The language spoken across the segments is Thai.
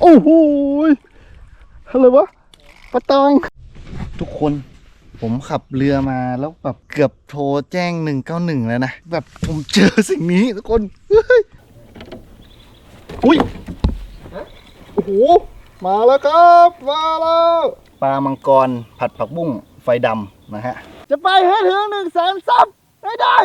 โอ้โหยอะไรวะปะตอง ทุกคนผมขับเรือมาแล้วแบบเกือบโทรแจ้ง 191 แล้วนะ แบบผมเจอสิ่งนี้ทุกคน เฮ้ย อุ้ยโอ้โห มาแล้วครับ มาแล้ว ปลามังกรผัดผักบุ้งไฟดำนะฮะ จะไปให้ถึงหนึ่งแสนซับได้ได้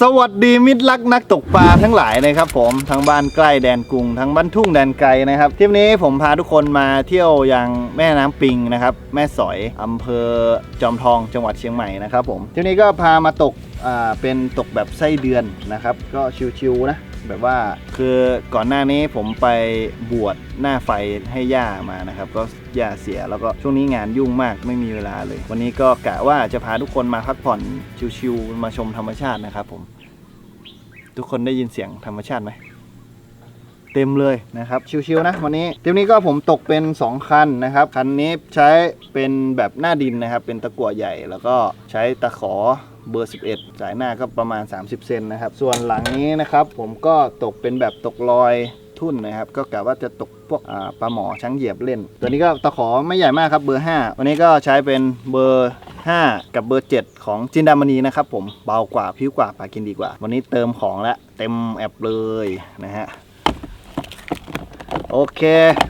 สวัสดีมิตรรักนักตกปลาทั้งหลายนะครับผมทั้งบ้านใกล้แดนกรุงทั้งบ้านทุ่งแดนไกลนะครับทริปนี้ผมพาทุกคนมาเที่ยวยังแม่น้ำปิงนะครับ แม่สอยอำเภอจอมทองจังหวัดเชียงใหม่นะครับผมทริปนี้ก็พามาตกอ่าเป็นตกแบบไส้เดือนนะครับ ก็ชิวๆนะแบบว่าคือก่อนหน้านี้ผมไปบวชหน้าไฟให้ย่ามานะครับ ก็อย่าเสีย แล้วก็ช่วงนี้งานยุ่งมากไม่มีเวลาเลย วันนี้ก็กะว่าจะพาทุกคนมาพักผ่อนชิวๆมาชมธรรมชาตินะครับผม ทุกคนได้ยินเสียงธรรมชาติไหมเต็มเลยนะครับชิวๆนะวันนี้ทริปนี้ก็ผมตกเป็น 2 คันนะครับ คันนี้ใช้เป็นแบบหน้าดินนะครับ เป็นตะกั่วใหญ่แล้วก็ใช้ตะขอเบอร์ 11 สายหน้าก็ประมาณ 30 เซนนะครับ ส่วนหลังนี้นะครับ ผมก็ตกเป็นแบบตกลอย ทุ่นนะครับ ก็กะว่าจะตกพวกปลาหมอช้างเหยียบเล่น ตัวนี้ก็ตะขอไม่ใหญ่มากครับเบอร์ 5 วันนี้ก็ใช้เป็นเบอร์ 5 กับเบอร์ 7 ของจินดามณีนะครับผมเบากว่าผิวกว่าปลากินดีกว่า วันนี้เติมของแล้วเต็มแอบเลยนะฮะโอเค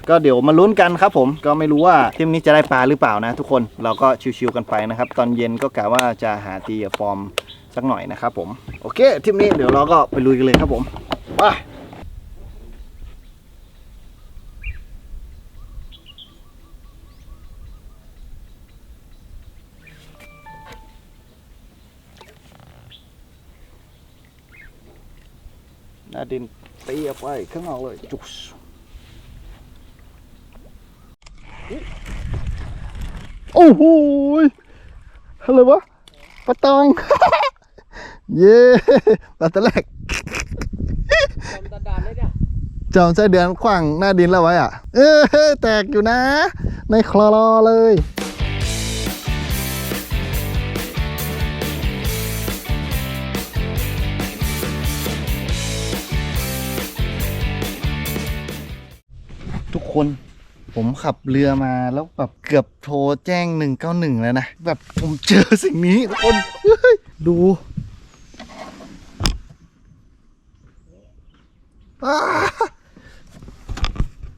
ก็เดี๋ยวมาลุ้นกันครับผม ก็ไม่รู้ว่าทีมนี้จะได้ปลาหรือเปล่านะทุกคน เราก็ชิวๆกันไปนะครับ ตอนเย็นก็กะว่าจะหาตีฟอร์มสักหน่อยนะครับผม โอเคทีมนี้เดี๋ยวเราก็ไปลุยกันเลยครับผม ไป นาดินตีออกไปข้างนอกเลยจุ๊สโอ้โหยอะไรวะปะตอง เย้ปลาตะแรกจำตเลยเนี่ยจอมไส้เดือนขวางหน้าดินแล้วไว้อะ เออแตกอยู่นะ ในคลอเลย คนผมขับเรือมาแล้วแบบเกือบโทรแจ้ง 191 แล้วนะ แบบผมเจอสิ่งนี้ทุกคนดู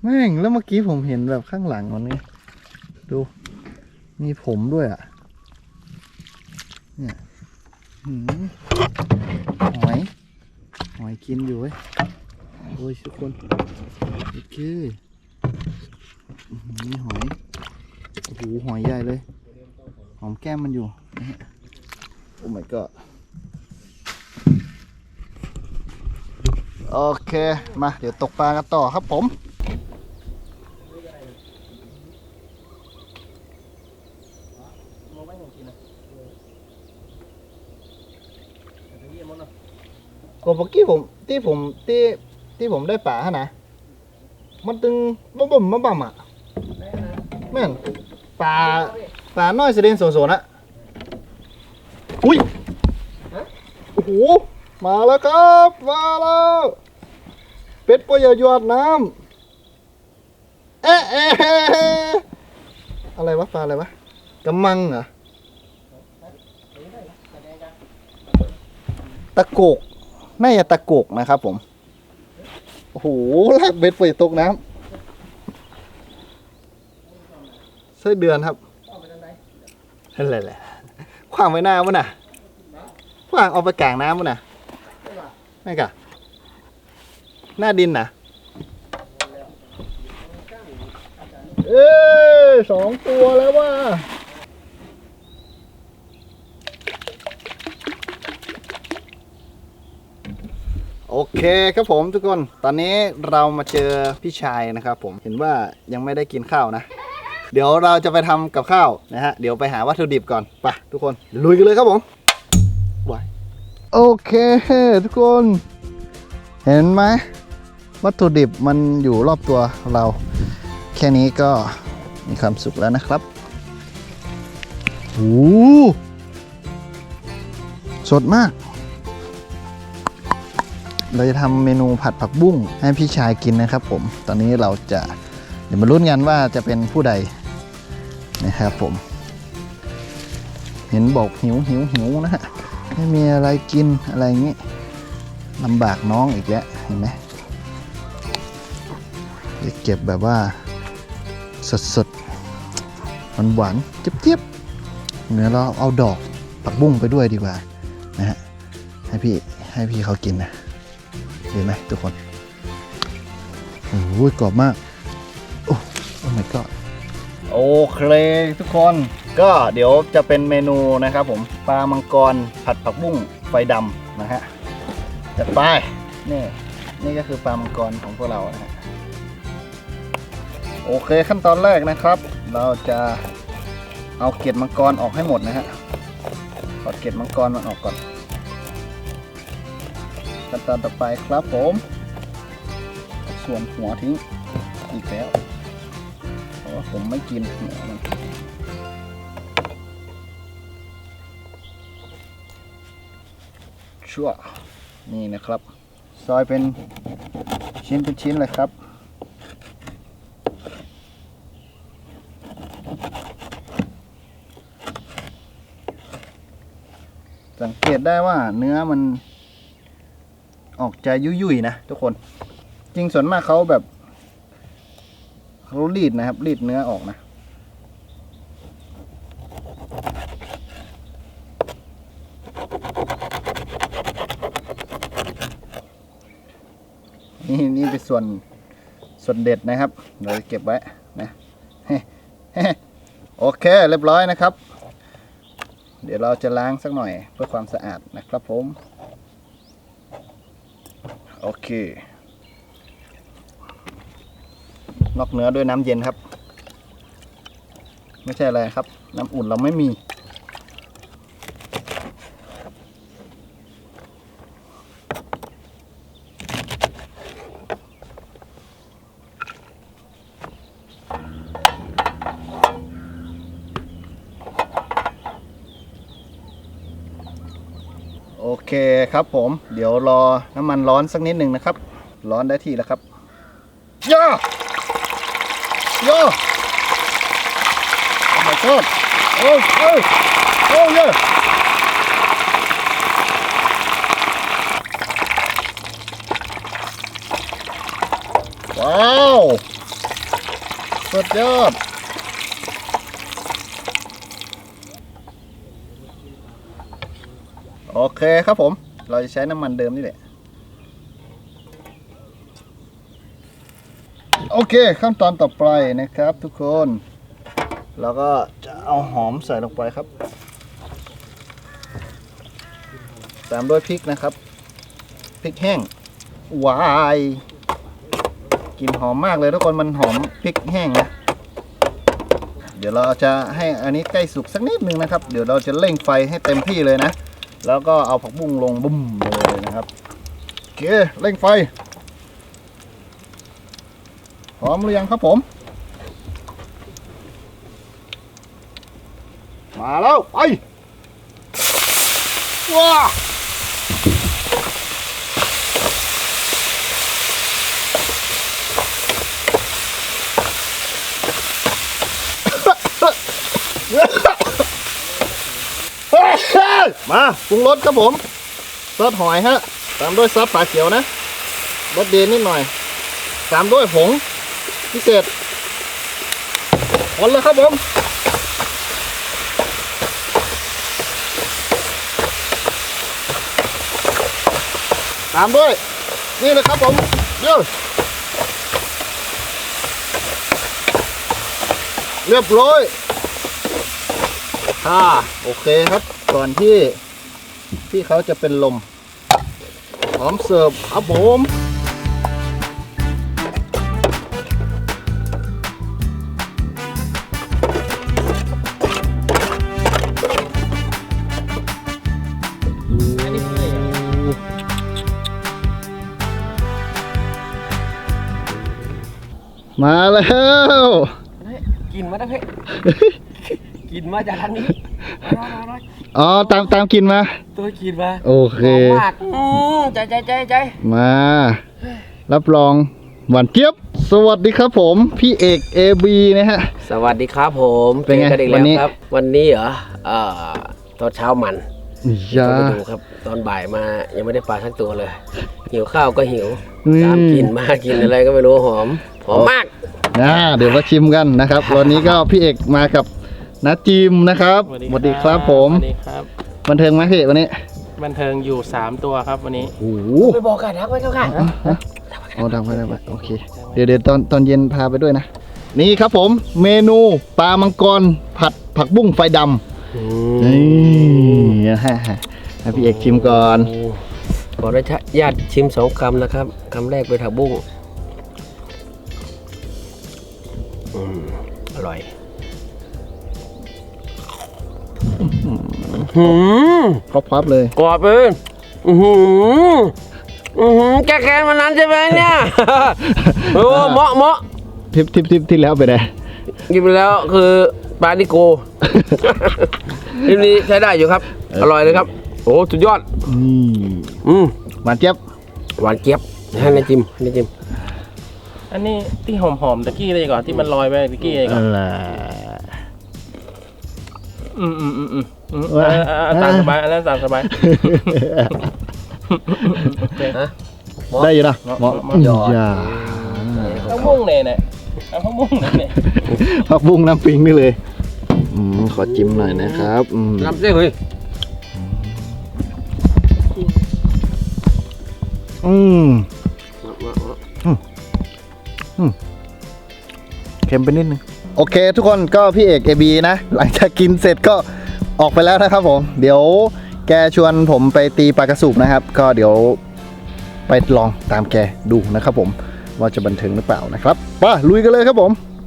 แม่งแล้วเมื่อกี้ผมเห็นแบบข้างหลังมันนี่ดู มีผมด้วยอะ เนี่ยหืมหอย หอยกินอยู่เว้ย โอ้ยทุกคนโอเค นี่หอยโอ้โหหอยใหญ่เลย หอมแก้มมันอยู่โอ้ my god โอเค มา เดี๋ยวตกปลากันต่อครับผมก็เมื่อกี้ผมที่ผมที่ที่ผมได้ป่าฮะนะ มันตึงบ่บ่มบ่บ่มอะ แม่นป่าป่าน้อยเสดนโสนๆอะอุ้ยโอ้โหมาแล้วครับ มาแล้วเป็ดปอยหยอดน้ำเอ๊ะเอ๊ะเอ๊ะอะไรวะปลาอะไรวะกำมังเหรอตะโกกน่าจะตะโกกนะครับผม โอ้โหลากเบ็ดไปตกน้ำ ไส้เดือนครับเอาไปทางไหนอะไรแหละขวางไว้หน้ามันน่ะขวางเอาไปกลางน้ำมันน่ะไม่กะหน้าดินน่ะ เอ้ยสองตัวแล้วว่าโอเคครับผมทุกคน ตอนนี้เรามาเจอพี่ชายนะครับผม เห็นว่ายังไม่ได้กินข้าวนะ เดี๋ยวเราจะไปทำกับข้าวนะฮะ เดี๋ยวไปหาวัตถุดิบก่อนไปทุกคนลุยกันเลยครับผมไวโอเคทุกคน เห็นไหมวัตถุดิบมันอยู่รอบตัวเรา แค่นี้ก็มีความสุขแล้วนะครับโอ้โหสดมาก เราจะทำเมนูผัดผักบุ้งให้พี่ชายกินนะครับผม ตอนนี้เราจะเดี๋ยวมาลุ้นกันว่าจะเป็นผู้ใด นะครับผม เห็นบอกหิวหิวหิวนะฮะไม่มีอะไรกินอะไรอย่างนี้ลำบากน้องอีกแล้วเห็นไหมเดี๋ยวเก็บแบบว่าสดสดหวานหวานๆเจี๊ยบเจี๊ยบเนื้อเราเอาดอกผักบุ้งไปด้วยดีกว่านะฮะให้พี่ให้พี่เขากินนะดีไหมทุกคนโอ้โหกรอบมาก โอ้โอ้ my god โอเคทุกคนก็เดี๋ยวจะเป็นเมนูนะครับผมปลามังกรผัดผักบุ้งไฟดำนะฮะจัดไปนี่นี่ก็คือปลามังกรของพวกเรานะฮะโอเคขั้นตอนแรกนะครับ เราจะเอาเกล็ดมังกรออกให้หมดนะฮะถอดเกล็ดมังกรมันออกก่อน ขั้นตอนต่อไปครับผม ส่วนหัวทิ้งอีกแล้ว ว่าผมไม่กินหัวมันชั่วนี่นะครับ ซอยเป็นชิ้นเป็นชิ้นเลยครับสังเกตได้ว่าเนื้อมันออกจะยุ่ยๆนะทุกคน จริงส่วนมากเขาแบบ เขารีดนะครับ รีดเนื้อออกนะ นี่นี่เป็นส่วนส่วนเด็ดนะครับ เราจะเก็บไว้นะโอเคเรียบร้อยนะครับ เดี๋ยวเราจะล้างสักหน่อยเพื่อความสะอาดนะครับผม โอเค นอกเนื้อด้วยน้ำเย็นครับ ไม่ใช่อะไรครับ น้ำอุ่นเราไม่มี โอเคครับผม เดี๋ยวรอน้ำมันร้อนสักนิดหนึ่งนะครับ ร้อนได้ที่แล้วครับย่า ย่า Oh my god โอ้โอ้โอ้ยว้าวสุดยอดโอเคครับผม เราจะใช้น้ำมันเดิมนี่แหละ โอเคขั้นตอนต่อไปนะครับทุกคน แล้วก็จะเอาหอมใส่ลงไปครับ ตามด้วยพริกนะครับ พริกแห้งวายกลิ่นหอมมากเลยทุกคนมันหอมพริกแห้งนะ เดี๋ยวเราจะให้อันนี้ใกล้สุกสักนิดนึงนะครับ เดี๋ยวเราจะเร่งไฟให้เต็มที่เลยนะ แล้วก็เอาผักบุ้งลงบุ้มเลยนะครับโอเคเร่งไฟ พร้อมหรือยังครับผม มาแล้ว ไป ว้ามาปรุงรสครับผมซอสหอยฮะ ตามด้วยซอสปลาเขียวนะรสเดนนิดหน่อย ตามด้วยผง พิเศษคนเลยครับผมตามด้วย นี่เลยครับผมเดี๋ยวเรียบร้อยค่ะโอเคครับ ก่อนที่ที่เขาจะเป็นลมพร้อมเสิร์ฟครับผม มาแล้วเฮ้ยกินมาได้เฮ้ยกินมาจากทางนี้ร้อยร้อยอ๋อตามตามกินมาตัวกินมาโอเคหอมมากอืมใจใจใจใจมา รับรองหวานเจี๊ยบ สวัสดีครับผม พี่เอก AB นะฮะ สวัสดีครับผมเป็นไงจอกัอีกวัแล้นวนี้ครับวันนี้เหรอเอ่อตอนเช้ามัน ยาต้องไปดูครับ ตอนบ่ายมายังไม่ได้ปลาทั้งตัวเลย หิวข้าวก็หิวอืมตามกินมากินอะไรก็ไม่รู้หอมหอมมากอ่าเดี๋ยวมาชิมกันนะครับ วันนี้ก็พี่เอกมากับนัดจิมนะครับสวัสดีครับผมสวัสดีครับบันเทิงไหมพี่วันนี้ บันเทิงอยู่3ตัวครับวันนี้โอ้โหไปบอกกันนะไปเขาค่ะโอ้ดังไปดังไปโอเค เดี๋ยวเดี๋ยวตอนตอนเย็นพาไปด้วยนะ นี่ครับผมเมนูปลามังกรผัดผักบุ้งไฟดำ นี่ฮะให้พี่เอกชิมก่อน ขออนุญาตชิมสองคำนะครับคำแรกเป็นผักบุ้งอืมอร่อยหืมครบพับเลยกรอบเลยอือหืออือหือแกแค้นวันนั้นใช่ไหมเนี่ยโอ้เหมาะเหมาะทิปทิปทิปที่แล้วไปไหนกินไปแล้วคือ ปลานิโก ทีนี้ใช้ได้อยู่ครับ อร่อยเลยครับ โอ้สุดยอด นี่อืมหวานเจี๊ยบหวานเจี๊ยบให้นายจิมให้นายจิมอันนี้ที่หอมๆตะกี้เลยก่อนที่มันลอยไปตะกี้เลยก่อนอะไรอืมอืมอืมอืมอืมว่าเออเออเออตามสบายอันนั้นตามสบายโอเคฮะได้อยู่นะเหมาะเหมาะอย่าข้าวบุ้งเนี่ยเนี่ยเอาข้าวบุ้งเนี่ยเนี่ย ผักบุ้งน้ำปิงนี่เลย อืมขอจิ้มหน่อยนะครับอืมรับได้เลยอืมเค็มไปนิดนึง โอเค ทุกคนก็พี่เอกเอบีนะ หลังจากกินเสร็จก็ออกไปแล้วนะครับผม เดี๋ยวแกชวนผมไปตีปลากระสูบนะครับ ก็เดี๋ยวไปลองตามแกดูนะครับผม ว่าจะบันเทิงหรือเปล่านะครับไป่ะลุยกันเลยครับผม